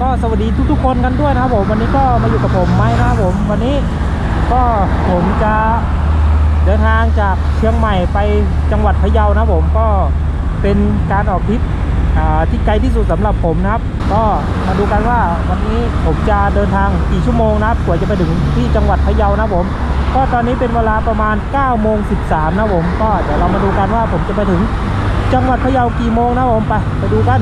ก็สวัสดีทุกๆคนกันด้วยนะครับผมวันนี้ก็มาอยู่กับผมไม้นะครับผมวันนี้ก็ผมจะเดินทางจากเชียงใหม่ไปจังหวัดพะเยานะผมก็เป็นการออกทริปอ่าที่ไกลที่สุดสำหรับผมนะครับ ก็มาดูกันว่าวันนี้ผมจะเดินทางกี่ชั่วโมงนะครับกว่าจะไปถึงที่จังหวัดพะเยานะผม ก็ตอนนี้เป็นเวลาประมาณ9โมง13นะผม ก็เดี๋ยวเรามาดูกันว่าผมจะไปถึงจังหวัดพะเยากี่โมงนะผมไปไปดูกัน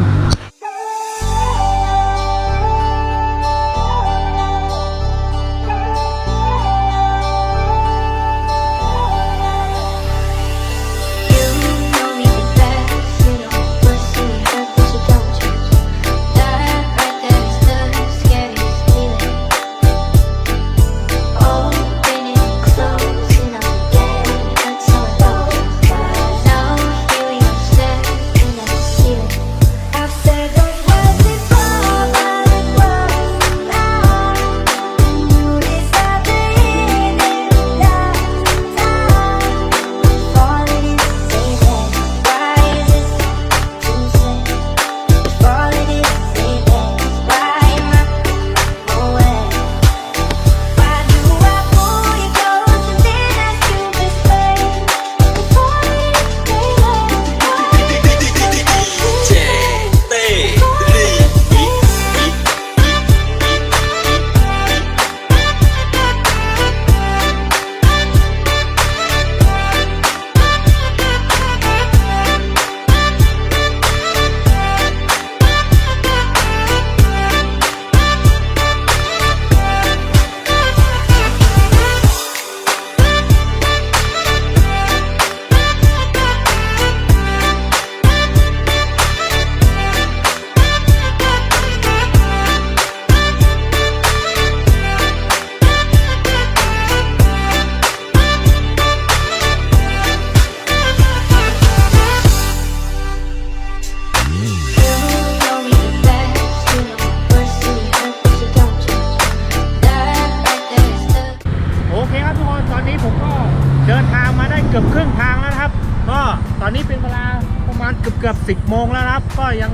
10โมงแล้วครับ ก็ยัง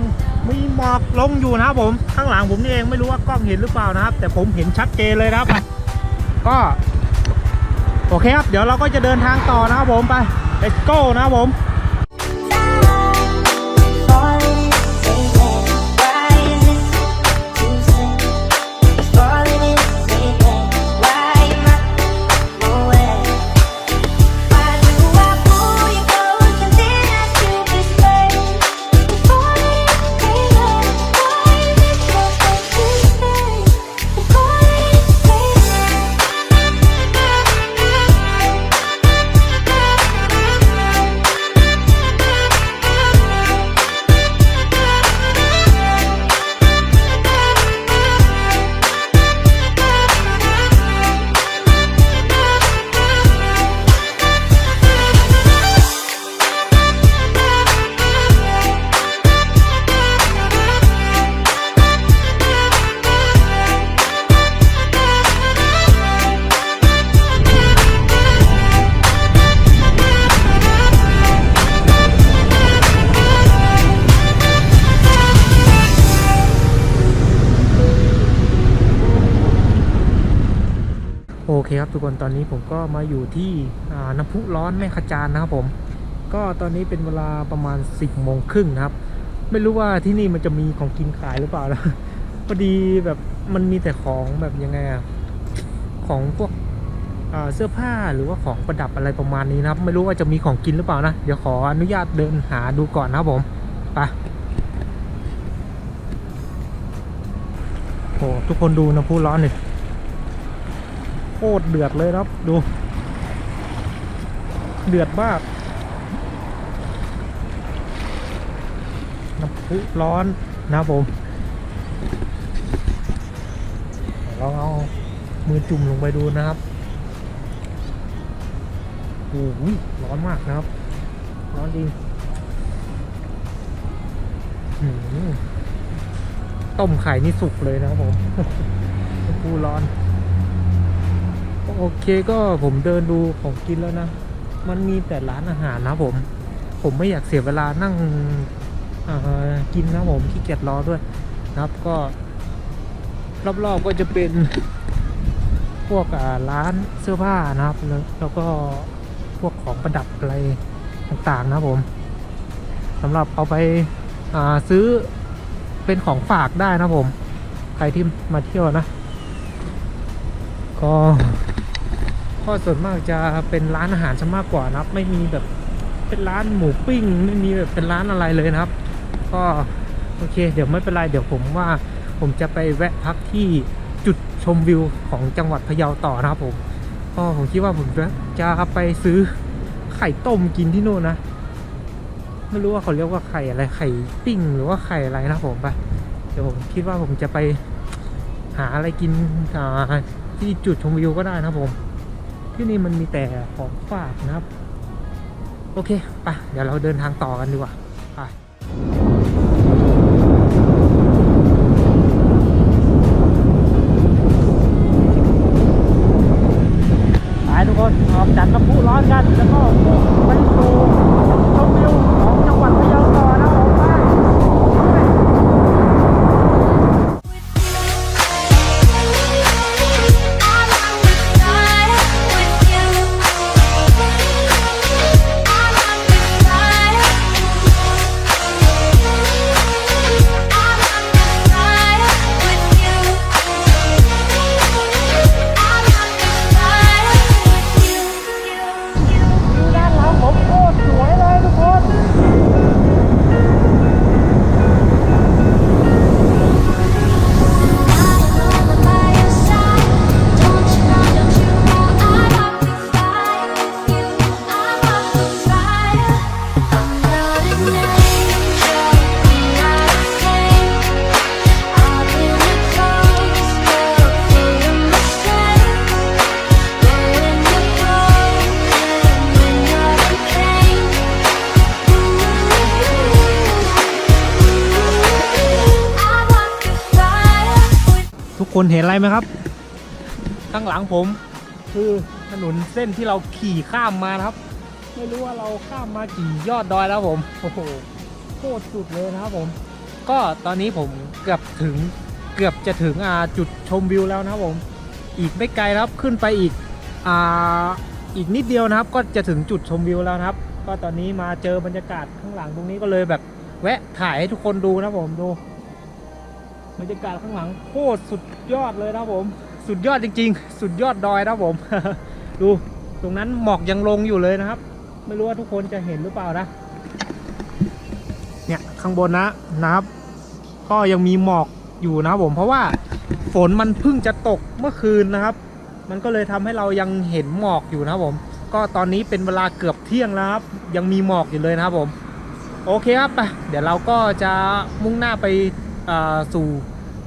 มีหมอกลงอยู่นะครับผมข้างหลังผมนี่เองไม่รู้ว่ากล้องเห็นหรือเปล่านะครับ แต่ผมเห็นชัดเจนเลยครับ ก็โอเคครับ เดี๋ยวเราก็จะเดินทางต่อนะครับผมไปเอสโก้นะครับผม ครับทุกคนตอนนี้ผมก็มาอยู่ที่น้ำพุร้อนแม่ขจานนะครับผม ก็ตอนนี้เป็นเวลาประมาณ 10โมงครึ่งนะครับ ไม่รู้ว่าที่นี่มันจะมีของกินขายหรือเปล่านะพอดีแบบมันมีแต่ของแบบยังไงอะของพวกเสื้อผ้าหรือว่าของประดับอะไรประมาณนี้นะครับ ไม่รู้ว่าจะมีของกินหรือเปล่านะ เดี๋ยวขออนุญาตเดินหาดูก่อนนะครับผมไปโอ้ทุกคนดูน้ำพุร้อนหน่ย ตรเดือดเลยครับดู เดือดมากน้ำพุร้อนนะครับผมลองเอามือจุ่มลงไปดูนะครับโอ้โหร้อนมากนะครับ ร้อนจริงต้มไข่นี่สุกเลยนะครับผมน้ำพุร้อน โอเคก็ผมเดินดูของกินแล้วนะ มันมีแต่ร้านอาหารนะผม ผมไม่อยากเสียเวลานั่งกินนะผมขี้เกียจรอด้วยนะครับก็ รอบๆก็จะเป็นพวกร้านเสื้อผ้านะครับ แล้วก็พวกของประดับอะไรต่างๆนะผมสำหรับเอาไปาซื้อเป็นของฝากได้นะผม ใครที่มาเที่ยวนะ ก็ ก็ส่วนมากจะเป็นร้านอาหารซะมากกว่านะครับ ไม่มีแบบเป็นร้านหมูปิ้ง ไม่มีแบบเป็นร้านอะไรเลยนะครับ ก็โอเค เดี๋ยวไม่เป็นไรเดี๋ยวผมว่า ผมจะไปแวะพักที่จุดชมวิวของจังหวัดพะเยาต่อนะครับผมก็ผมคิดว่าผมจะไปซื้อไข่ต้มกินที่โน่นนะไม่รู้ว่าเขาเรียกว่าไข่อะไรไข่ปิ้งหรือว่าไข่อะไรนะผมไปเดี๋ยวผมคิดว่าผมจะไปหาอะไรกินที่จุดชมวิวก็ได้นะครับผม ที่นี่มันมีแต่ของฝากนะครับ โอเคไปเดี๋ยวเราเดินทางต่อกันดีกว่าไปไป นเห็นอะไรไหมครับ ข้างหลังผม คือถนนเส้นที่เราขี่ข้ามมานะครับ ไม่รู้ว่าเราข้ามมากี่ยอดดอยแล้วผม โอ้โหโคตรสุดเลยนะครับผม ก็ตอนนี้ผมเกือบถึงเกือบจะถึงอ่าจุดชมวิวแล้วนะครับผม อีกไม่ไกลครับขึ้นไปอีกอ่าอีกนิดเดียวนะครับ ก็จะถึงจุดชมวิวแล้วนะครับ ก็ตอนนี้มาเจอบรรยากาศข้างหลังตรงนี้ก็เลยแบบแวะถ่ายให้ทุกคนดูนะครับผมดู บรรยากาศข้างหลังโคตรสุดยอดเลยนะผม สุดยอดจริง ๆ สุดยอดดอยนะผม ดูตรงนั้นหมอกยังลงอยู่เลยนะครับ ไม่รู้ว่าทุกคนจะเห็นหรือเปล่านะเนี่ยข้างบนนะนะครับ ก็ยังมีหมอกอยู่นะผม เพราะว่าฝนมันเพิ่งจะตกเมื่อคืนนะครับ มันก็เลยทำให้เรายังเห็นหมอกอยู่นะผม ก็ตอนนี้เป็นเวลาเกือบเที่ยงแล้วครับยังมีหมอกอยู่เลยนะครับผมโอเคครับไปเดี๋ยวเราก็จะมุ่งหน้าไปสู่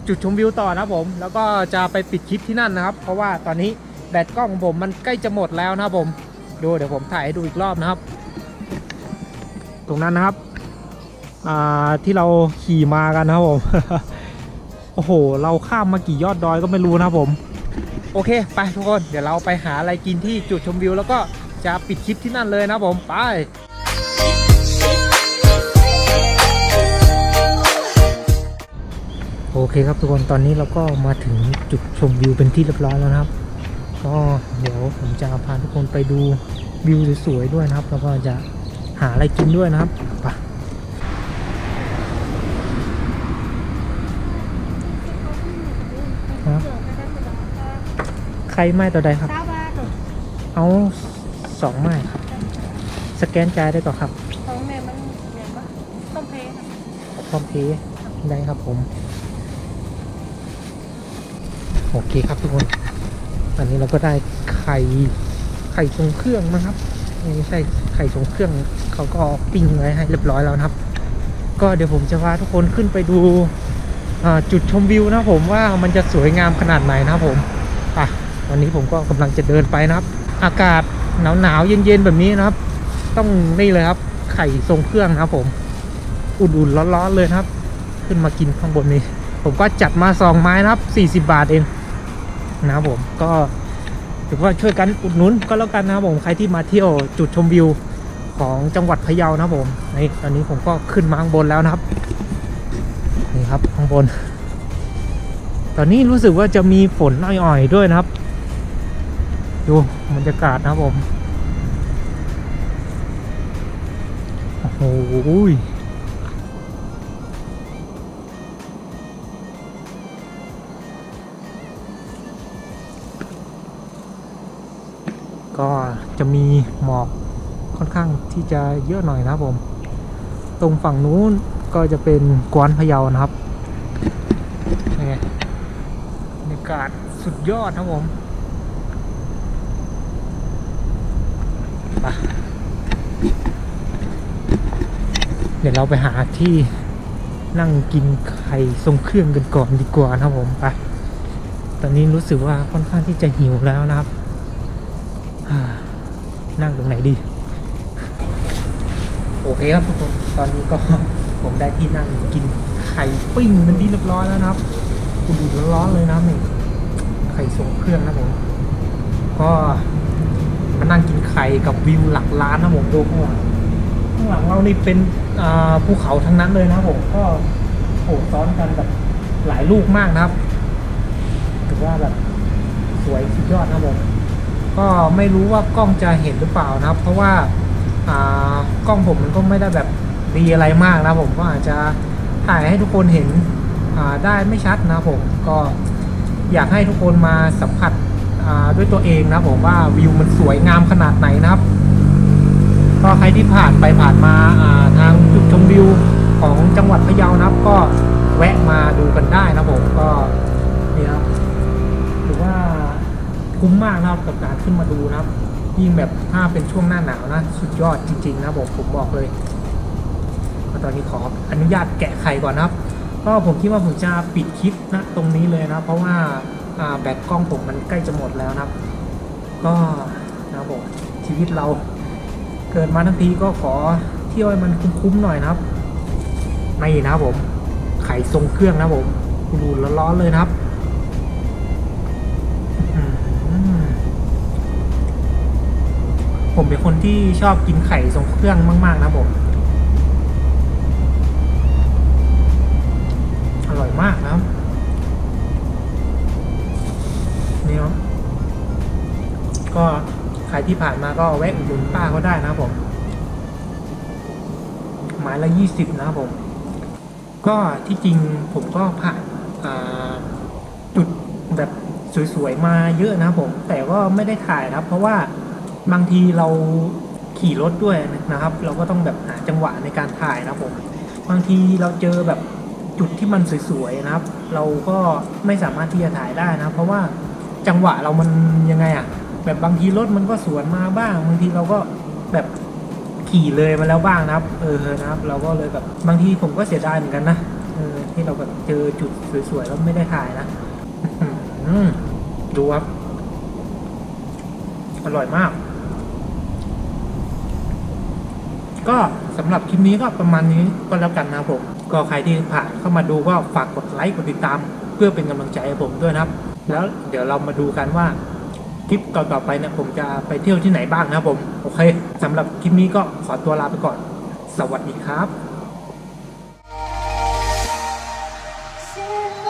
จุดชมวิวต่อนะครับผม แล้วก็จะไปปิดคลิปที่นั่นนะครับ เพราะว่าตอนนี้แบตกล้องของผมมันใกล้จะหมดแล้วนะครับผม ดูเดี๋ยวผมถ่ายให้ดูอีกรอบนะครับ ตรงนั้นนะครับที่เราขี่มากันนะครับผม โอ้โห เราข้ามมากี่ยอดดอยก็ไม่รู้นะครับผม โอเค ไปทุกคน เดี๋ยวเราไปหาอะไรกินที่จุดชมวิว แล้วก็จะปิดคลิปที่นั่นเลยนะครับผม ไป โอเคครับทุกคนตอนนี้เราก็มาถึงจุดชมวิวเป็นที่เรียบร้อยแล้วนะครับ ก็เดี๋ยวผมจะพาทุกคนไปดูวิวสวยๆด้วยนะครับ แล้วก็จะหาอะไรกินด้วยนะครับไปครับใครไม้ต่อใดครับเก้าบาทเอาสองไม้ครับสแกนจ่ายได้ก่อนครับของแม่มันเนี่ยปะต้มเพค่ะพร้อมเพย์ได้ครับผม โอเคครับทุกคนอันนี้เราก็ได้ไข่ไข่ทรงเครื่องนะครับไม่ใช่ไข่ทรงเครื่องเขาก็ปิ้งไว้ให้เรียบร้อยแล้วนะครับ ก็เดี๋ยวผมจะพาทุกคนขึ้นไปดูจุดชมวิวนะผมว่ามันจะสวยงามขนาดไหนนะผมอะวันนี้ผมก็กำลังจะเดินไปนะครับ อากาศหนาวหนาวๆเย็นๆแบบนี้นะครับ ต้องนี่เลยครับ ไข่ทรงเครื่องนะครับผม อุ่นๆร้อนๆเลยนะครับ ขึ้นมากินข้างบนนี้ ผมก็จัดมาสองไม้นะครับ40 บาทเอง นะครับผมก็ถือว่าช่วยกันอุดหนุนก็แล้วกันนะครับผมใครที่มาเที่ยวจุดชมวิวของจังหวัดพะเยานะครับผมนี่ตอนนี้ผมก็ขึ้นมาข้างบนแล้วนะครับนี่ครับข้างบน ตอนนี้รู้สึกว่าจะมีฝนอ่อยๆด้วยนะครับดูบรรยากาศนะครับผมโอ้โห จะมีหมอกค่อนข้างที่จะเยอะหน่อยนะครับผม ตรงฝั่งนู้นก็จะเป็นกวนพะเยานะครับนี่ไงบรรยากาศสุดยอดนะครับผมไปเดี๋ยวเราไปหาที่นั่งกินไข่ทรงเครื่องกันก่อนดีกว่านะครับผมไปตอนนี้รู้สึกว่าค่อนข้างที่จะหิวแล้วนะครับ นั่งตรงไหนดี โอเคครับทุกคน ตอนนี้ก็ผมได้ที่นั่งกินไข่ปิ้งเป็นที่เรียบร้อยแล้วนะครับคุณดูร้อนๆเลยนะนี่ไข่ทรงเครื่องนะผม ก็มานั่งกินไข่กับวิวหลักล้านนะผมดูข้างหลังข้างหลังเรานี่เป็นภูเขาทั้งนั้นเลยนะผมก็โอบซ้อนกันแบบหลายลูกมากนะครับถือว่าแบบสวยสุดยอดนะผม ก็ไม่รู้ว่ากล้องจะเห็นหรือเปล่านะครับ เพราะว่ากล้องผมมันก็ไม่ได้แบบดีอะไรมากนะผมก็อาจจะถ่ายให้ทุกคนเห็นได้ไม่ชัดนะผมก็อยากให้ทุกคนมาสัมผัสด้วยตัวเองนะผมว่าวิวมันสวยงามขนาดไหนนะครับก็ใครที่ผ่านไปผ่านมาาทางจุดชมวิวของจังหวัดพะเยานะครับ ก็แวะมาดูกันได้นะผมก็นี่ครับถือว่า คุ้มมากนะครับกับการขึ้นมาดูนะครับ ยิ่งแบบถ้าเป็นช่วงหน้าหนาวนะ สุดยอดจริง ๆ นะผมผมบอกเลยก็ตอนนี้ขออนุญาตแกะไข่ก่อนนะครับ ก็ผมคิดว่าผมจะปิดคลิปนะตรงนี้เลยนะ เพราะว่าแบตกล้องผมมันใกล้จะหมดแล้วนะครับ ก็นะครับผมชีวิตเราเกิดมาทั้งทีก็ขอเที่ยวให้มันคุ้มๆหน่อยนะครับนี่นะผมไข่ทรงเครื่องนะครับผมดูร้อนๆเลยนะครับ ผมเป็นคนที่ชอบกินไข่ทรงเครื่องมาก ๆ นะผม อร่อยมากนะครับนี่ครับก็ใครที่ผ่านมาก็แวะอุดหนุนป้าเขาได้นะครับผมไม้ละยี่สิบนะครับผม ก็ที่จริงผมก็ผ่านจุดแบบสวยๆมาเยอะนะผม แต่ก็ไม่ได้ถ่ายนะครับเพราะว่า บางทีเราขี่รถด้วยนะครับ เราก็ต้องแบบหาจังหวะในการถ่ายนะครับผมบางทีเราเจอแบบจุดที่มันสวยๆนะครับ เราก็ไม่สามารถที่จะถ่ายได้นะเพราะว่าจังหวะเรามันยังไงอะแบบบางทีรถมันก็สวนมาบ้าง บางทีเราก็แบบขี่เลยมาแล้วบ้างนะครับ เออนะครับ เราก็เลยแบบบางทีผมก็เสียดายเหมือนกันนะเออที่เราแบบเจอจุดสวยๆแล้วไม่ได้ถ่ายนะอืดูครับอร่อยมาก ก็สำหรับคลิปนี้ก็ประมาณนี้ก็แล้วกันนะผมก็ใครที่ผ่านเข้ามาดูก็ฝากกดไลค์กดติดตาม เพื่อเป็นกำลังใจให้ผมด้วยนะครับ แล้วเดี๋ยวเรามาดูกันว่าคลิปต่อๆไปเนี่ยผมจะไปเที่ยวที่ไหนบ้างนะผมโอเคสำหรับคลิปนี้ก็ขอตัวลาไปก่อน สวัสดีครับ Yeah.